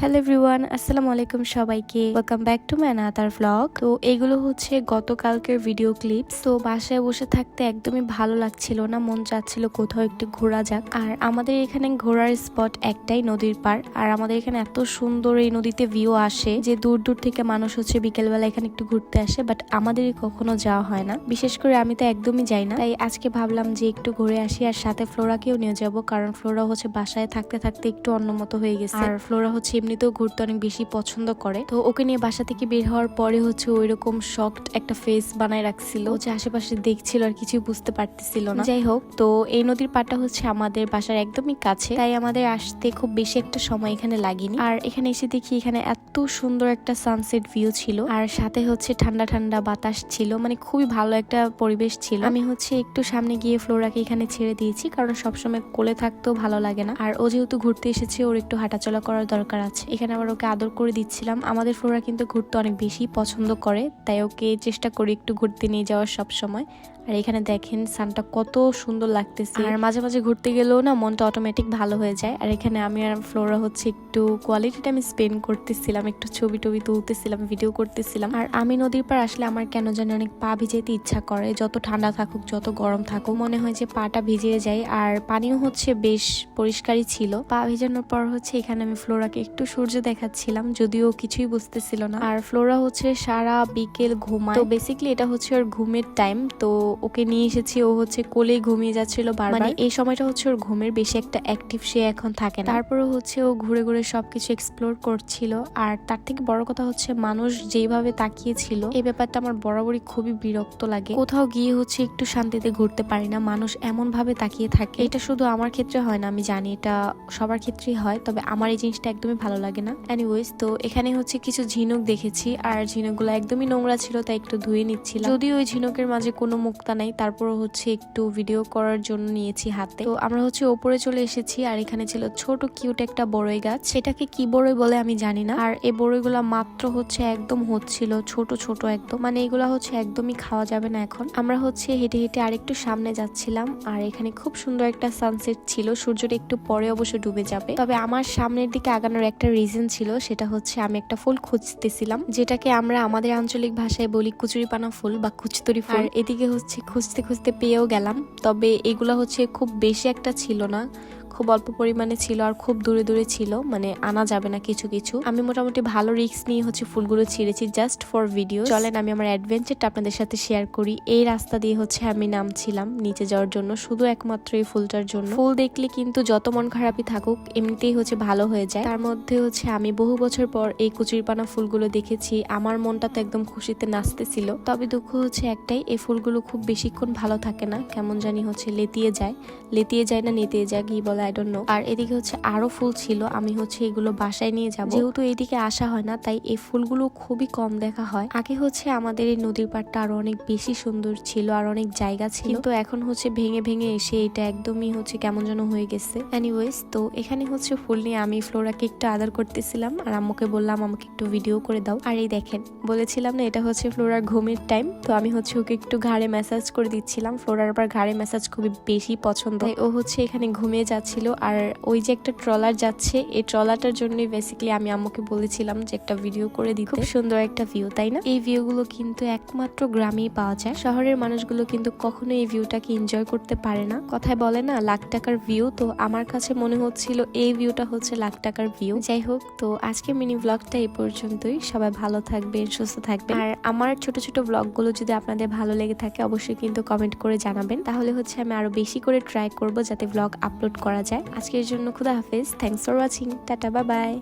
Hello everyone আসসালামু আলাইকুম সবাইকে। Welcome back to my another vlog তো এগুলো হচ্ছে গতকালকের ভিডিও ক্লিপস তো বাসায় বসে থাকতে একদমই ভালো লাগছিল না, মন চাচ্ছিল কোথাও একটু ঘোরা যাক। আর আমাদের এখানে ঘোরার স্পট একটাই নদীর পার আর আমাদের এখানে এত সুন্দর এই নদীতে ভিউ আসে যে দূর দূর থেকে মানুষ হচ্ছে বিকেলবেলা এখানে একটু ঘুরতে আসে বাট আমাদেরই কখনো যাওয়া হয় না। বিশেষ করে আমি তো একদমই যাই না। তাই আজকে ভাবলাম যে একটু ঘুরে আসি, আর সাথে ফ্লোরাকেও নিয়ে যাব, কারণ ফ্লোরা হচ্ছে বাসায় থাকতে থাকতে একটু অন্যমতো হয়ে গেছে। আর ফ্লোরা হচ্ছে এমনিতেও ঘুরতে অনেক বেশি পছন্দ করে। তো ওকে নিয়ে বাসা থেকে বের হওয়ার পরে হচ্ছে ওই রকম শকড একটা ফেস বানায় রাখছিল। যে আশেপাশে দেখছিল আর কিছুই বুঝতে পারতেছিল না। যাই হোক, তো এই নদীর পাটা হচ্ছে আমাদের বাসার একদমই কাছে। তাই আমাদের আসতে খুব বেশি একটা সময় এখানে লাগেনি। আর এখানে এসে দেখি এখানে এত সুন্দর একটা সানসেট ভিউ ছিল। আর সাথে হচ্ছে ঠান্ডা ঠান্ডা বাতাস ছিল। মানে খুবই ভালো একটা পরিবেশ ছিল। আমি হচ্ছে একটু সামনে গিয়ে ফ্লোরাকে এখানে ছেড়ে দিয়েছি। কারণ সবসময় কোলে থাকতেও ভালো লাগে না। আর ও যেহেতু ঘুরতে এসেছে, ওর একটু হাঁটাচলা করার দরকার আছে। এখানে আবার ওকে আদর করে দিচ্ছিলাম। আমাদের ফ্লোরা কিন্তু ঘুরতে অনেক বেশি পছন্দ করে, তাই ওকে চেষ্টা করি একটু ঘুরতে নিয়ে যাওয়ার সব সময়। আর এখানে দেখেন, সানটা কত সুন্দর লাগতেছে। আর মাঝে মাঝে ঘুরতে গেলেও না মনটা অটোমেটিক ভালো হয়ে যায়। আর এখানে আমি আর ফ্লোরা হচ্ছে একটু কোয়ালিটি টাইম স্পেন্ড করতেছিলাম, একটু ছবি টবি তুলতেছিলাম ভিডিও করতেছিলাম। আর আমি নদীর পার আসলে আমার কেন জানি অনেক পা ভিজাইতে ইচ্ছা করে। যত ঠান্ডা থাকুক, যত গরম থাকুক, মনে হয় যে পাটা ভিজিয়ে যায়। আর পানিও হচ্ছে বেশ পরিষ্কারই ছিল। পা ভিজানোর পর হচ্ছে এখানে আমি ফ্লোরাকে একটু সূর্য দেখাচ্ছিলাম, যদিও কিছুই বুঝতেছিল না। আর ফ্লোরা হচ্ছে সারা বিকেল ঘুমায়। তো বেসিক্যালি এটা হচ্ছে ওর ঘুমের টাইম তো ওকে নিয়ে এসেছি, ও হচ্ছে কোলে ঘুমিয়ে যাচ্ছিল বারবার। মানে এই সময়টা হচ্ছে ওর ঘুমের বেশি একটা অ্যাক্টিভ সে এখন থাকে না। তারপরে হচ্ছে ও ঘুরে ঘুরে সবকিছু এক্সপ্লোর করছিল। আর তার থেকে বড় কথা হচ্ছে মানুষ যেভাবে তাকিয়েছিল, এই ব্যাপারটা আমার বরাবরই খুবই বিরক্ত লাগে। কোথাও গিয়ে হচ্ছে একটু শান্তিতে ঘুরতে পারি না, মানুষ এমন ভাবে তাকিয়ে থাকে। এটা শুধু আমার ক্ষেত্রে হয় না, আমি জানি এটা সবার ক্ষেত্রেই হয়, তবে আমার এই জিনিসটা একদমই ভালো লাগে না। এনিওয়েজ তো এখানে হচ্ছে কিছু ঝিনুক দেখেছি, আর ঝিনুকগুলো একদমই নোংরা ছিল, তাই একটু ধুয়ে নিচ্ছিলাম। যদিও ওই ঝিনুকের মাঝে কোনো মুক্তা নাই তারপর হচ্ছে একটু ভিডিও করার জন্য নিয়েছি হাতে। তো আমরা হচ্ছে ওপরে চলে এসেছি, আর এখানে ছিল ছোট কিউট একটা বড়ই গাছ। সেটাকে কি বড়ই বলে আমি জানি না, আর এই বড়ইগুলা মাত্র হচ্ছে একদম হচ্ছিল, ছোট ছোট একদম। মানে এগুলা হচ্ছে একদমই খাওয়া যাবে না এখন। আমরা হচ্ছে হেঁটে হেঁটে আরেকটু সামনে যাচ্ছিলাম, আর এখানে খুব সুন্দর একটা সানসেট ছিল। সূর্যটা একটু পরে অবশ্য ডুবে যাবে। তবে আমার সামনের দিকে আগানোর একটা রিজন ছিল সেটা হচ্ছে আমি একটা ফুল খুঁজতেছিলাম যেটাকে আমরা আমাদের আঞ্চলিক ভাষায় বলি কুচুরিপানা ফুল বা কুচতরি ফুল। এদিকে হচ্ছে খুঁজতে খুঁজতে পেয়েও গেলাম তবে এগুলো হচ্ছে খুব বেশি একটা ছিল না। খুব অল্প পরিমাণে ছিল আর খুব দূরে দূরে ছিল মানে আনা যাবে না কিছু কিছু। আমি মোটামুটি ভালো রিস্ক নিয়ে হচ্ছে ফুলগুলো ছিঁড়েছি জাস্ট ফর ভিডিও চলেন, আমি আমার অ্যাডভেঞ্চারটা আপনাদের সাথে শেয়ার করি। এই রাস্তা দিয়ে হচ্ছে আমি নামছিলাম নিচে যাওয়ার জন্য, শুধু একমাত্র এই ফুলটার জন্য। ফুল দেখলে কিন্তু যত মন খারাপই থাকুক, এমনিতেই হচ্ছে ভালো হয়ে যায়। তার মধ্যে হচ্ছে আমি বহু বছর পর এই কুচুরিপানা ফুলগুলো দেখেছি, আমার মনটা তো একদম খুশিতে নাচতেছিল। তবে দুঃখ হচ্ছে একটাই, এই ফুলগুলো খুব বেশিক্ষণ ভালো থাকে না, কেমন জানি হচ্ছে লেতিয়ে যায়। লেতিয়ে যায় না, নেতিয়ে যায়, কি বলে? আই ডোন্ট নো আর এদিকে হচ্ছে আরও ফুল ছিল, আমি হচ্ছে এগুলো বাসায় নিয়ে যাব। যেহেতু এদিকে আসা হয় না, তাই এই ফুলগুলো খুবই কম দেখা হয়। আগে হচ্ছে আমাদের এই নদীর পাড়টা আরও অনেক বেশি সুন্দর ছিল, আর অনেক জায়গা ছিল। তো এখন হচ্ছে ভেঙে ভেঙে এসে এটা একদমই হচ্ছে কেমন যেন হয়ে গেছে। এনিওয়েজ তো এখানে হচ্ছে ফুল নিয়ে আমি ফ্লোরাকে একটু আদর করতেছিলাম, আর আম্মুকে বললাম, আমাকে একটু ভিডিও করে দাও। আর এই দেখেন, বলেছিলাম না, এটা হচ্ছে ফ্লোরার ঘুমের টাইম তো আমি হচ্ছে ওকে একটু ঘাড়ে ম্যাসাজ করে দিচ্ছিলাম। ফ্লোরার আবার ঘাড়ে ম্যাসাজ খুবই বেশি পছন্দ। ও হচ্ছে এখানে ঘুমিয়ে যাচ্ছিল। আর ওই যে একটা ট্রলার যাচ্ছে, এই ট্রলারটার জন্যই বেসিক্যালি আমি আম্মুকে বলেছিলাম যে একটা ভিডিও করে দিতে। খুব সুন্দর একটা ভিউ তাই না? এই ভিউগুলো কিন্তু একমাত্র গ্রামেই পাওয়া যায়। শহরের মানুষগুলো কিন্তু কখনো এই ভিউটাকে এনজয় করতে পারে না। কথায় বলে না, লাখ টাকার ভিউ তো আমার কাছে মনে হচ্ছিল এই ভিউটা হচ্ছে লাখ টাকার ভিউ যাই হোক, তো আজকে মিনি ব্লগটা এই পর্যন্তই। সবাই ভালো থাকবেন, সুস্থ থাকবেন। আর আমার ছোট ছোট ব্লগগুলো যদি আপনাদের ভালো লেগে থাকে, অবশ্যই কিন্তু কমেন্ট করে জানাবেন। তাহলে হচ্ছে আমি আরও বেশি করে ট্রাই করব যাতে ব্লগ আপলোড করা যায়। আজকের জন্য খুদা হাফেজ। থ্যাংকস ফর ওয়াচিং টাটা বা বাই